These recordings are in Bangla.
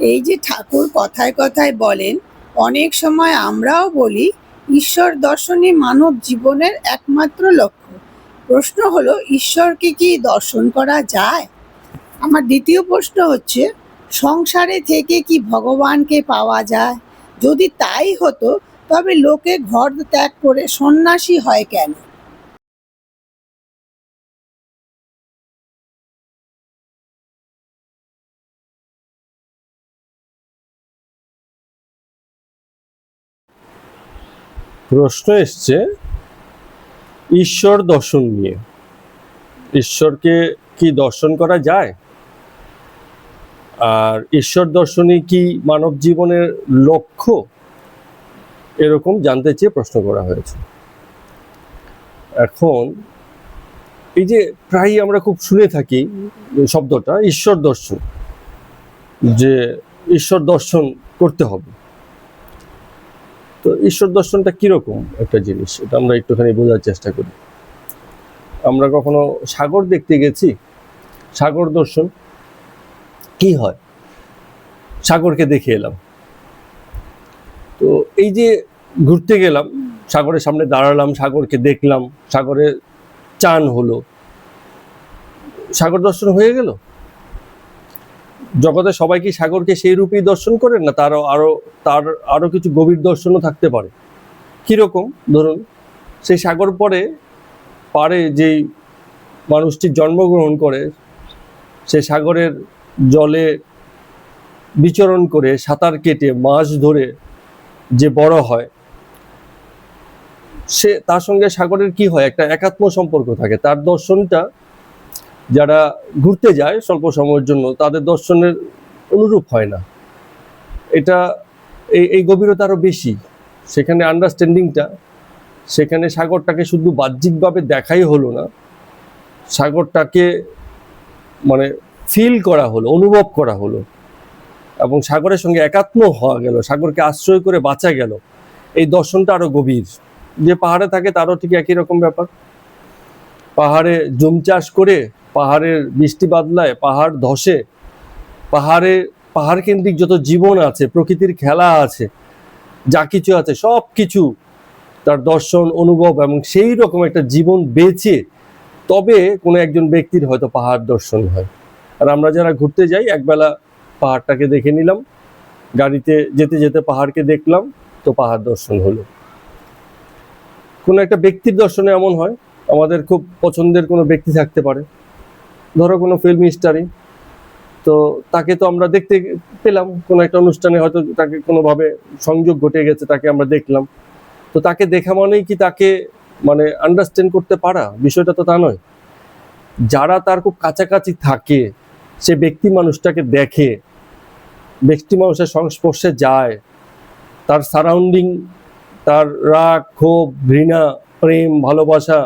এই যে ঠাকুর কথায় কথায় বলেন, অনেক সময় আমরাও বলি, ঈশ্বর দর্শনই মানব জীবনের একমাত্র লক্ষ্য। প্রশ্ন হলো, ঈশ্বরকে কি দর্শন করা যায়? আমার দ্বিতীয় প্রশ্ন হচ্ছে, সংসারে থেকে কি ভগবানকে পাওয়া যায়? যদি তাই হতো, তবে লোকে ঘর ত্যাগ করে সন্ন্যাসী হয় কেন? প্রশ্ন এসছে, ঈশ্বর দর্শন নিয়ে। ঈশ্বরকে কি দর্শন করা যায়? আর ঈশ্বর দর্শনই কি মানব জীবনের লক্ষ্য? এরকম জানতে চেয়ে প্রশ্ন করা হয়েছে। এখন, এই যে প্রায়ই আমরা খুব শুনে থাকি শব্দটা, ঈশ্বর দর্শন, যে ঈশ্বর দর্শন করতে হবে। তো ঈশ্বর দর্শনটা কীরকম একটা জিনিস? এটা আমরা একটুখানি বোঝার চেষ্টা করি। আমরা কখনো সাগর দেখতে গেছি? সাগর দর্শন কি হয়? সাগরকে দেখে এলাম। তো এই যে ঘুরতে গেলাম, সাগরের সামনে দাঁড়ালাম, সাগরকে দেখলাম, সাগরে চান হলো। সাগর দর্শন হয়ে গেল? জগতে সবাই কি সাগরকে সেই রূপেই দর্শন করেন না তারও আরও, তার আরও কিছু গভীর দর্শনও থাকতে পারে? কীরকম? ধরুন, সেই সাগর পরে, পারে যেই মানুষটি জন্মগ্রহণ করে, সে সাগরের জলে বিচরণ করে, সাঁতার কেটে, মাছ ধরে যে বড় হয়, সে, তার সঙ্গে সাগরের কি হয়? একটা একাত্ম সম্পর্ক থাকে। তার দর্শনটা যারা ঘুরতে যায় স্বল্প সময়ের জন্য, তাদের দর্শনের অনুরূপ হয় না। এটা এই এই গভীরতা আরও বেশি। সেখানে আন্ডারস্ট্যান্ডিংটা সেখানে সাগরটাকে শুধু বাহ্যিকভাবে দেখাই হলো না, সাগরটাকে মানে ফিল করা হলো, অনুভব করা হলো। এবং সাগরের সঙ্গে একাত্ম হওয়া গেল, সাগরকে আশ্রয় করে বাঁচা গেল। এই দর্শনটা আরও গভীর। যে পাহাড়ে থাকে তারও ঠিক একই রকম ব্যাপার। পাহাড়ে জুম চাষ করে পাহাড়ের বৃষ্টি বাদলায়, পাহাড় ধসে, পাহাড়ে, পাহাড় কেন্দ্রিক যত জীবন আছে, প্রকৃতির খেলা আছে, যা কিছু আছে, সব কিছু তার দর্শন, অনুভব এবং সেই রকম একটা জীবন বেঁচে তবে কোনো একজন ব্যক্তির হয়তো পাহাড় দর্শন হয়। আর আমরা যারা ঘুরতে যাই, একবেলা পাহাড়টাকে দেখে নিলাম, গাড়িতে যেতে যেতে পাহাড়কে দেখলাম, তো পাহাড় দর্শন হলো। কোনো একটা ব্যক্তির দর্শনে এমন হয়, আমাদের খুব পছন্দের কোনো ব্যক্তি থাকতে পারে। ধরো কোনো ফিল্ম স্টারই তো তাকে তো আমরা দেখতে পেলাম, কোনো একটা অনুষ্ঠানে হয়তো তাকে কোনোভাবে সংযোগ ঘটে গেছে, তাকে আমরা দেখলাম। তো তাকে দেখা মানেই কি তাকে মানে আন্ডারস্ট্যান্ড করতে পারা? বিষয়টা তো তা নয়। যারা তার খুব কাছাকাছি থাকে, সে ব্যক্তি মানুষটাকে দেখে, ব্যক্তি মানুষের সংস্পর্শে যায়, তার সারাউন্ডিং তার রাগ, ক্ষোভ, ঘৃণা, প্রেম, ভালোবাসা,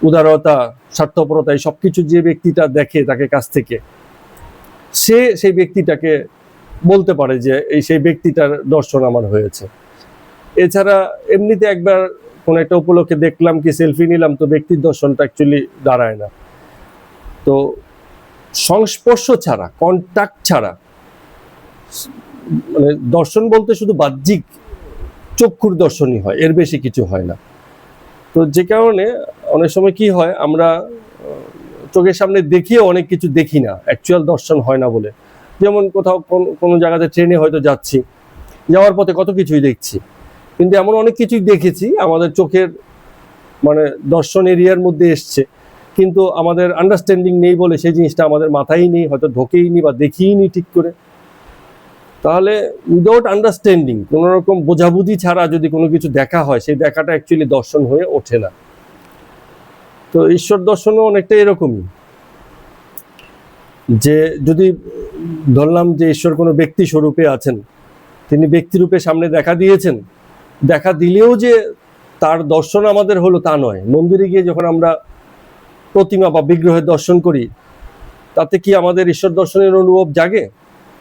উদারতা স্বার্থপরতা এই সব কিছু যে ব্যক্তিটা দেখে তাকে কাছ থেকে, সে সেই ব্যক্তিটাকে বলতে পারে যে এই সেই ব্যক্তিটার দর্শন আমার হয়েছে। এছাড়া এমনিতে একবার কোনো একটা উপলক্ষে দেখলাম কি সেলফি নিলাম, তো ব্যক্তির দর্শনটা অ্যাকচুয়ালি দাঁড়ায় না। তো সংস্পর্শ ছাড়া কন্টাক্ট ছাড়া মানে দর্শন বলতে শুধু বাহ্যিক চক্ষুর দর্শনই হয়, এর বেশি কিছু হয় না। তো যে কারণে অনেক সময় কি হয়, আমরা চোখের সামনে দেখিয়ে অনেক কিছু দেখি না অ্যাকচুয়াল দর্শন হয় না বলে। যেমন কোথাও কোন- জায়গাতে ট্রেনে হয়তো যাচ্ছি, যাওয়ার পথে কত কিছুই দেখছি। কিন্তু এমন অনেক কিছুই দেখেছি, আমাদের চোখের মানে দর্শন এরিয়ার মধ্যে এসছে। কিন্তু আমাদের আন্ডারস্ট্যান্ডিং নেই বলে সেই জিনিসটা আমাদের মাথায় নেই, হয়তো ঢোকেইনি বা দেখিইনি ঠিক করে। তাহলে উইদাউট আন্ডারস্ট্যান্ডিং কোনো রকম বোঝাবুঝি ছাড়া যদি কোনো কিছু দেখা হয়, সেই দেখাটা অ্যাকচুয়ালি দর্শন হয়ে ওঠে না। তো ঈশ্বর দর্শনও অনেকটা এরকমই। যে যদি ধরলাম যে ঈশ্বর কোনো ব্যক্তি স্বরূপে আছেন, তিনি ব্যক্তিরূপে সামনে দেখা দিয়েছেন, দেখা দিলেও যে তার দর্শন আমাদের হলো তা নয়। মন্দিরে গিয়ে যখন আমরা প্রতিমা বা বিগ্রহের দর্শন করি, তাতে কি আমাদের ঈশ্বর দর্শনের অনুভব জাগে?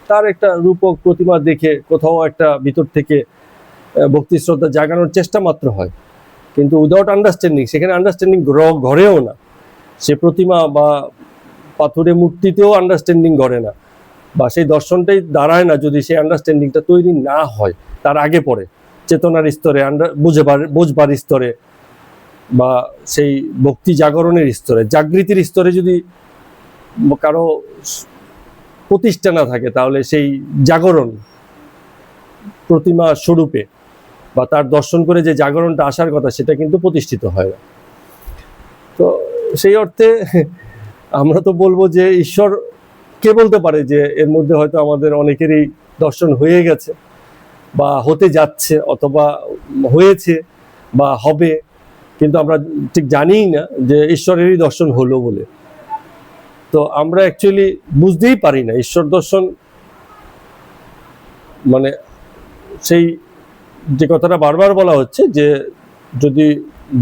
তার একটা রূপক প্রতিমা দেখে কোথাও একটা ভিতর থেকে ভক্তি শ্রদ্ধা জাগানোর চেষ্টা মাত্র হয়। কিন্তু উইদাউট আন্ডারস্ট্যান্ডিং সেখানে আন্ডারস্ট্যান্ডিং ঘরেও না। সে প্রতিমা বা পাথুরে মূর্তিতেও আন্ডারস্ট্যান্ডিং ঘরে না। বা সেই দর্শনটাই দাঁড়ায় না যদি সেই আন্ডারস্ট্যান্ডিংটা তৈরি না হয়, তার আগে পরে চেতনার স্তরে আন্ডার বুঝবার বুঝবার স্তরে বা সেই ভক্তি জাগরণের স্তরে, জাগৃতির স্তরে যদি কারও প্রতিষ্ঠা না থাকে, তাহলে সেই জাগরণ প্রতিমা স্বরূপে বা তার দর্শন করে যে জাগরণটা আসার কথা, সেটা কিন্তু প্রতিষ্ঠিত হয় না। তো সেই অর্থে আমরা তো বলব যে ঈশ্বর কে বলতে পারে যে এর মধ্যে হয়তো আমাদের অনেকেরই দর্শন হয়ে গেছে বা হতে যাচ্ছে অথবা হয়েছে বা হবে, কিন্তু আমরা ঠিক জানিই না যে ঈশ্বরেরই দর্শন হলো বলে। তো আমরা অ্যাকচুয়ালি বুঝতেই পারি না, ঈশ্বর দর্শন মানে সেই যে কথাটা বারবার বলা হচ্ছে যে যদি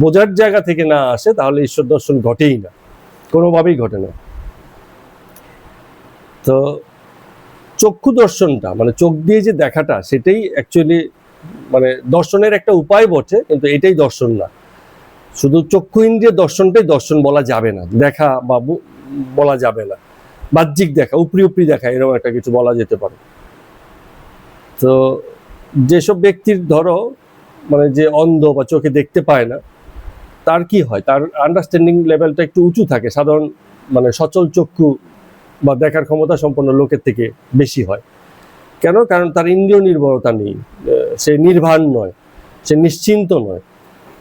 বোঝার জায়গা থেকে না আসে তাহলে ঈশ্বর দর্শন ঘটেই না, কোনোভাবেই ঘটে না। তো চক্ষু দর্শনটা মানে চোখ দিয়ে যে দেখাটা, সেটাই অ্যাকচুয়ালি মানে দর্শনের একটা উপায় বটে, কিন্তু এটাই দর্শন না। শুধু চক্ষু ইন্দ্রিয় দর্শনটাই দর্শন বলা যাবে না, দেখা বা বলা যাবে না। বাহ্যিক দেখা, উপরি উপরি দেখা, এরকম একটা কিছু বলা যেতে পারে। তো যেসব ব্যক্তির ধরো মানে যে অন্ধ বা চোখে দেখতে পায় না, তার কি হয়? তার আন্ডারস্ট্যান্ডিং লেভেলটা একটু উঁচু থাকে। সাধারণ মানে সচল চক্ষু বা দেখার ক্ষমতা সম্পন্ন লোকের থেকে বেশি হয়। কেন? কারণ তার ইন্দ্রিয় নির্ভরতা নেই। সে নির্ভার নয়, সে নিশ্চিন্ত নয়।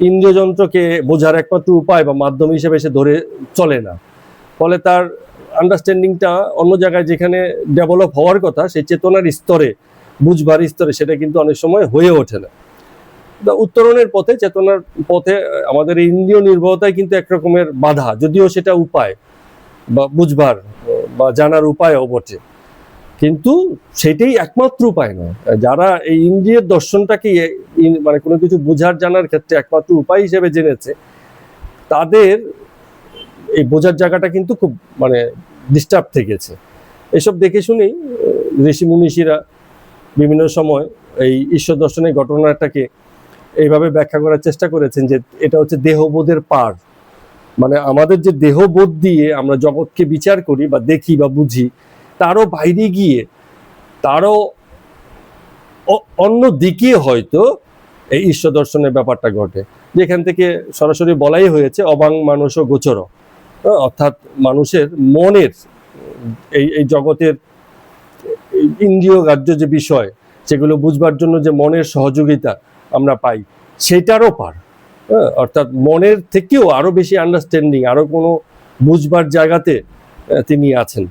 ইন্দ্রিয় যন্ত্রকে বোঝার একমাত্র উপায় বা মাধ্যম হিসেবে সে ধরে চলে না। ফলে তার আন্ডারস্ট্যান্ডিংটা অন্য জায়গায় যেখানে ডেভেলপ হওয়ার কথা, সেই চেতনার স্তরে, বুঝবার স্তরে সেটা কিন্তু অনেক সময় হয়ে ওঠে না। উত্তরণের পথে, চেতনার পথে আমাদের এই ইন্দ্রিয় নির্ভরতাই কিন্তু একরকমের বাধা, যদিও সেটা উপায় বা বুঝবার বা জানার উপায়ও বটে। কিন্তু সেটাই একমাত্র উপায় নয়। যারা এই ইন্দ্রিয়ের দর্শনটাকে মানে কোনো কিছু বোঝার, জানার ক্ষেত্রে একমাত্র উপায় হিসেবে জেনেছে, তাদের এই বোঝার জায়গাটা কিন্তু খুব মানে ডিস্টার্ব থেকেছে। এসব দেখে শুনেই ঋষি মুনিষীরা বিভিন্ন সময় এই ঈশ্বর দর্শনের ঘটনাটাকে এইভাবে ব্যাখ্যা করার চেষ্টা করেছেন যে এটা হচ্ছে দেহবোধের পার। মানে আমাদের যে দেহবোধ দিয়ে আমরা জগৎকে বিচার করি বা দেখি বা বুঝি, তারও বাইরে গিয়ে, তারও অন্য দিকে হয়তো এই ঈশ্বর দর্শনের ব্যাপারটা ঘটে। যেখান থেকে সরাসরি বলাই হয়েছে, অবাং মানুষ ও গোচর। অর্থাৎ মানুষের মনের এই এই জগতের ইন্দ্রিয় গ্রাহ্য যে বিষয় সেগুলো বুঝবার জন্য যে মনের সহযোগিতা আমরা পাই সেটারও পার। হ্যাঁ, অর্থাৎ মনের থেকেও আরও বেশি আন্ডারস্ট্যান্ডিং আরও কোনো বুঝবার জায়গাতে তিনি আছেন।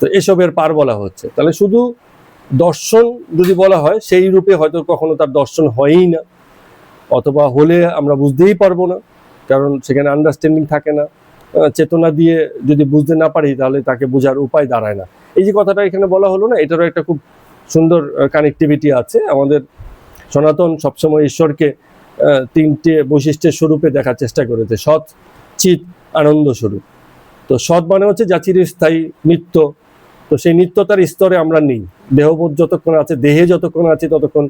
তো এসবের পার বলা হচ্ছে। তাহলে শুধু দর্শন যদি বলা হয় সেই রূপে হয়তো কখনো তার দর্শন হয়ই না অথবা হলে আমরা বুঝতেই পারব না কারণ সেখানে আন্ডারস্ট্যান্ডিং থাকে না। চেতনা দিয়ে যদি বুঝতে না পারি, তাহলে তাকে বোঝার উপায় দাঁড়ায় না। এই যে কথাটা এখানে বলা হলো না, এটারও একটা খুব সুন্দর কানেক্টিভিটি আছে। আমাদের সনাতন সবসময় ঈশ্বরকে তিনটে বৈশিষ্ট্যের স্বরূপে দেখার চেষ্টা করেছে, সৎ চিত আনন্দ স্বরূপ। তো সৎ মানে হচ্ছে যা চিরস্থায়ী নিত্য। তো সেই নিত্যতার স্তরে আমরা নেই। দেহবোধ যতক্ষণ আছে, দেহে যতক্ষণ আছে, ততক্ষণ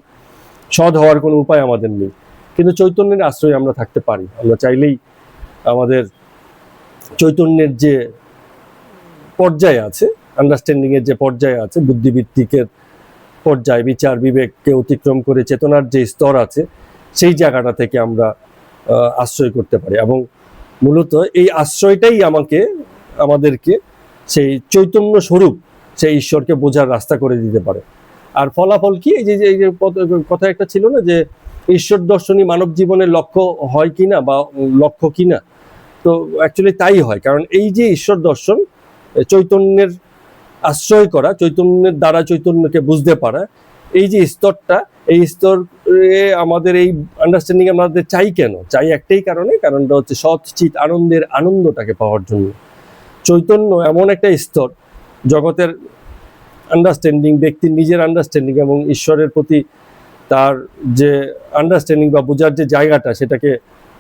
সৎ হওয়ার কোনো উপায় আমাদের নেই। কিন্তু চৈতন্যের আশ্রয়ে আমরা থাকতে পারি। আমরা চাইলেই আমাদের চৈতন্যের যে পর্যায় আছে আন্ডারস্ট্যান্ডিং এর যে পর্যায়ে আছে বুদ্ধিবৃত্তিকের পর্যায় বিচার বিবেককে অতিক্রম করে চেতনার যে স্তর আছে সেই জায়গাটা থেকে আমরা আশ্রয় করতে পারি। এবং মূলত এই আশ্রয়টাই আমাকে আমাদেরকে সেই চৈতন্য স্বরূপ সেই ঈশ্বরকে বোঝার রাস্তা করে দিতে পারে। আর ফলাফল কি? এই যে এই যে কথা একটা ছিল না যে ঈশ্বর দর্শনী মানব জীবনের লক্ষ্য হয় কিনা বা উম, লক্ষ্য কিনা তো অ্যাকচুয়ালি তাই হয়। কারণ এই যে ঈশ্বর দর্শন চৈতন্যের আশ্রয় করা, চৈতন্যের দ্বারা চৈতন্যকে বুঝতে পারা, এই যে স্তরটা, এই স্তরে আমাদের এই আন্ডারস্ট্যান্ডিং আমাদের চাই কেন? চাই একটাই কারণে, কারণটা হচ্ছে সৎ চিত আনন্দের আনন্দটাকে পাওয়ার জন্য। চৈতন্য এমন একটা স্তর, জগতের আন্ডারস্ট্যান্ডিং ব্যক্তির নিজের আন্ডারস্ট্যান্ডিং এবং ঈশ্বরের প্রতি তার যে আন্ডারস্ট্যান্ডিং বা বোঝার যে জায়গাটা, সেটাকে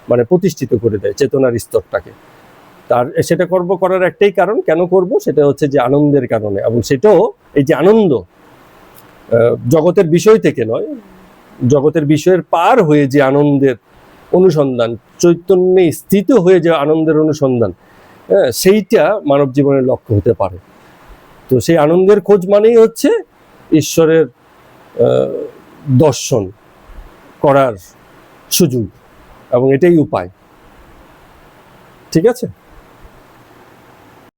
মানে প্রতিষ্ঠিত করে দেয় চেতনার স্তরটাকে। তার সেটা করব করার একটাই কারণ। কেন করব? সেটা হচ্ছে যে আনন্দের কারণে। এবং সেটাও এই যে আনন্দ জগতের বিষয় থেকে নয় জগতের বিষয়ের পার হয়ে যে আনন্দের অনুসন্ধান চৈতন্যে স্থিত হয়ে যে আনন্দের অনুসন্ধান হ্যাঁ, সেইটা মানব জীবনের লক্ষ্য হতে পারে। তো সেই আনন্দের খোঁজ মানেই হচ্ছে ঈশ্বরের দর্শন করার সুযোগ। এবং এটাই উপায়। ঠিক আছে?